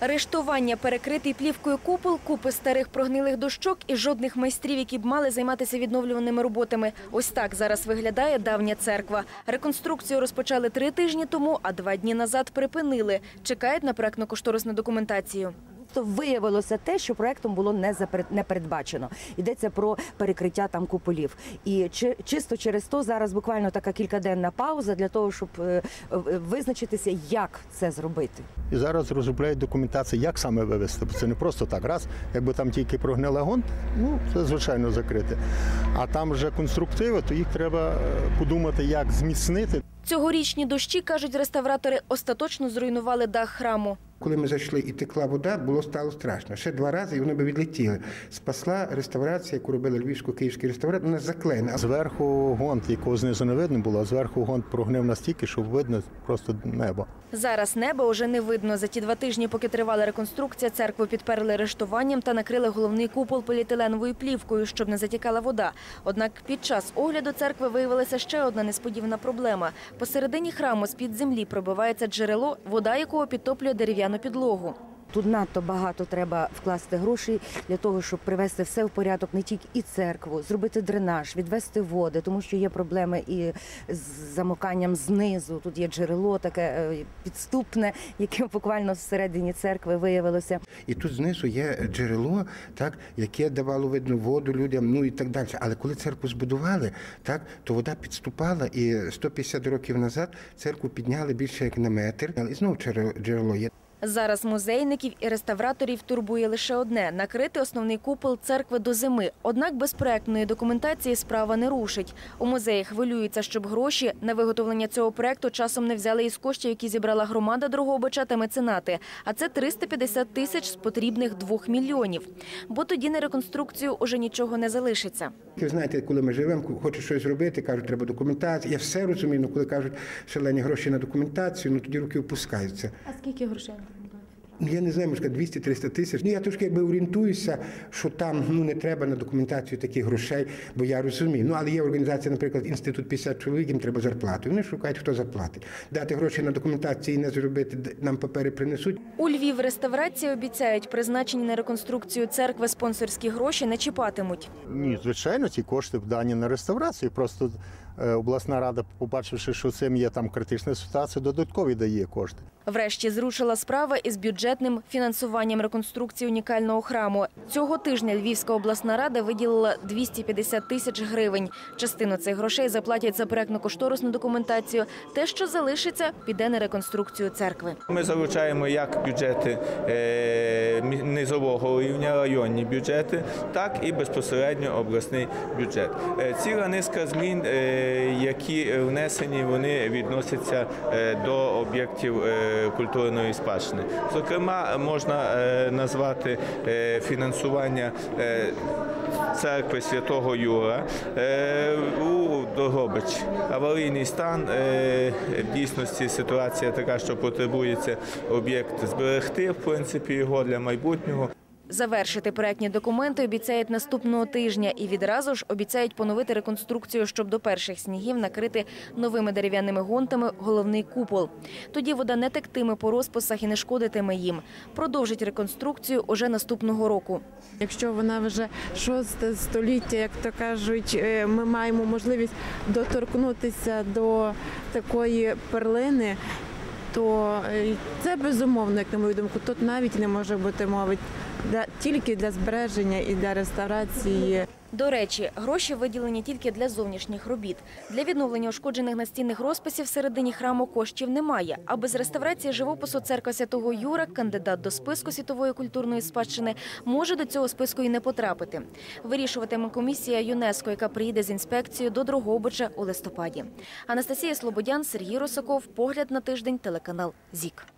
Рештування, перекритий плівкою купол, купи старих прогнилих дощок і жодних майстрів, які б мали займатися відновлюваними роботами. Ось так зараз виглядає давня церква. Реконструкцію розпочали три тижні тому, а два дні назад припинили. Чекають на проектно-кошторисну документацію. То виявилося те, що проектом було не передбачено. Йдеться про перекриття там куполів. І чи, чисто через то зараз буквально така кількаденна пауза для того, щоб е, е, визначитися, як це зробити. І зараз розробляють документацію, як саме вивезти. Бо це не просто так. Раз, якби там тільки прогнила гонт, ну це звичайно закрите. А там вже конструктиви, то їх треба е, подумати, як зміцнити. Цьогорічні дощі, кажуть реставратори, остаточно зруйнували дах храму. Коли ми зайшли і текла вода, було стало страшно. Ще два рази і вони би відлетіли. Спасла реставрація, яку робили львівсько-київський реставратор, вона заклеєна. Зверху гонт, якого знизу не видно було, а зверху гонт прогнив настільки, що видно просто небо. Зараз неба уже не видно. За ті два тижні, поки тривала реконструкція, церкву підперли рештуванням та накрили головний купол поліетиленовою плівкою, щоб не затікала вода. Однак під час огляду церкви виявилася ще одна несподівана проблема. Посередині храму з-під землі пробивається джерело, вода якого підтоплює дерев'яну підлогу. Тут надто багато треба вкласти грошей для того, щоб привести все в порядок, не тільки і церкву, зробити дренаж, відвести води, тому що є проблеми і з замоканням знизу. Тут є джерело таке е, підступне, яке буквально всередині церкви виявилося. І тут знизу є джерело, так, яке давало видно воду людям, ну і так далі. Але коли церкву збудували, так, то вода підступала, і 150 років назад церкву підняли більше як на метр. І знову джерело є. Зараз музейників і реставраторів турбує лише одне – накрити основний купол церкви до зими. Однак без проектної документації справа не рушить. У музеї хвилюються, щоб гроші на виготовлення цього проекту часом не взяли із коштів, які зібрала громада Дрогобича та меценати. А це 350 тисяч з потрібних 2 мільйонів. Бо тоді на реконструкцію уже нічого не залишиться. Ви знаєте, коли ми живемо, хочуть щось зробити, кажуть, треба документація. Я все розумію, але коли кажуть шалені гроші на документацію, ну тоді руки опускаються. А скільки грошей? Ну, Я не знаю, може 200-300 тисяч. Ну я трошки якби орієнтуюся, що там ну не треба на документацію таких грошей, бо я розумію. Ну але є організація, наприклад, інститут 50 чоловік, їм треба зарплату. Вони шукають, хто заплатить. Дати гроші на документацію і не зробити, нам папери принесуть. У Львів реставрації обіцяють, призначені на реконструкцію церкви спонсорські гроші не чіпатимуть. Ні, звичайно, ці кошти дані на реставрацію. Просто обласна рада, побачивши, що цим є там критична ситуація, додаткові дає кошти. Врешті зрушила справа із бюджетним фінансуванням реконструкції унікального храму. Цього тижня Львівська обласна рада виділила 250 тисяч гривень. Частину цих грошей заплатять за проектно-кошторисну документацію. Те, що залишиться, піде на реконструкцію церкви. Ми залучаємо як бюджети е, низового рівня, районні бюджети, так і безпосередньо обласний бюджет. Е, Ціла низка змін, е, які внесені, вони відносяться е, до об'єктів е, культурної спадщини. Зокрема, можна е, назвати фінансування. Церкви Святого Юра у Дрогобич. Аварійний стан в дійсності ситуація така, що потребується об'єкт зберегти, в принципі, його для майбутнього. Завершити проектні документи обіцяють наступного тижня і відразу ж обіцяють поновити реконструкцію, щоб до перших снігів накрити новими дерев'яними гонтами головний купол. Тоді вода не тектиме по розписах і не шкодитиме їм. Продовжить реконструкцію уже наступного року. Якщо вона вже шосте століття, як то кажуть, е, ми маємо можливість доторкнутися до такої перлини, то е, це безумовно, як на мою думку, тут навіть не може бути мови для тільки для збереження і для реставрації. До речі, гроші виділені тільки для зовнішніх робіт. Для відновлення ушкоджених настінних розписів всередині храму коштів немає. А без реставрації живопису церква святого Юра, кандидат до списку світової культурної спадщини, може до цього списку і не потрапити. Вирішуватиме комісія ЮНЕСКО, яка приїде з інспекцією до Дрогобича у листопаді. Анастасія Слободян, Сергій Росаков. Погляд на тиждень. Телеканал ЗІК.